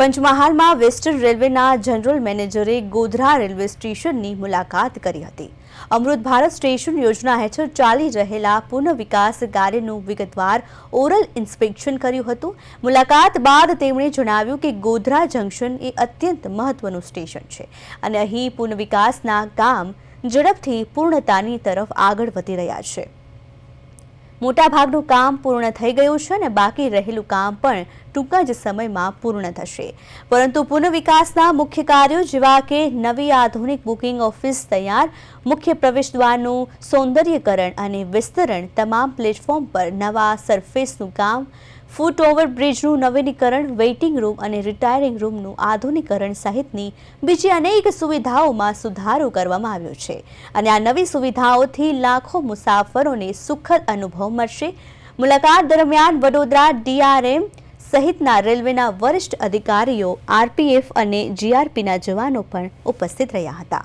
પંચમહાલમાં western રેલવેના general મેનેજરે Godhra railway સ્ટેશનની મુલાકાત કરી હતી. અમૃત ભારત સ્ટેશન યોજના હેઠળ ચાલી રહેલા પુનઃવિકાસ કાર્યનું વિગતવાર ઓરલ ઇન્સ્પેક્શન કર્યું હતું. મુલાકાત બાદ તેમણે જણાવ્યું કે ગોધરા જંકશન એ અત્યંત મહત્વનું સ્ટેશન છે અને અહીં પુનઃવિકાસના કામ ઝડપથી પૂર્ણતાની તરફ આગળ વધી રહ્યા છે. મોટાભાગનું કામ પૂર્ણ થઈ ગયું છે અને બાકી રહેલું કામ પણ ટૂંક જ સમયમાં પૂર્ણ થશે. પરંતુ પુનઃવિકાસના મુખ્ય કાર્યો જેવા કે નવી આધુનિક બુકિંગ ઓફિસ તૈયાર, મુખ્ય પ્રવેશદ્વારનું સૌંદર્યકરણ અને વિસ્તરણ, તમામ પ્લેટફોર્મ પર નવા સરફેસનું કામ ફૂટ ઓવરબ્રિજનું નવીનીકરણ, વેઇટિંગ રૂમ અને રિટાયરિંગ રૂમનું આધુનિકરણ સહિતની બીજી અનેક સુવિધાઓમાં સુધારો કરવામાં આવ્યો છે. અને આ નવી સુવિધાઓથી લાખો મુસાફરોને સુખદ અનુભવ મળશે. મુલાકાત દરમિયાન વડોદરા ડીઆરએમ સહિતના રેલવેના વરિષ્ઠ અધિકારીઓ, આરપીએફ અને જીઆરપીના જવાનો પણ ઉપસ્થિત રહ્યા હતા.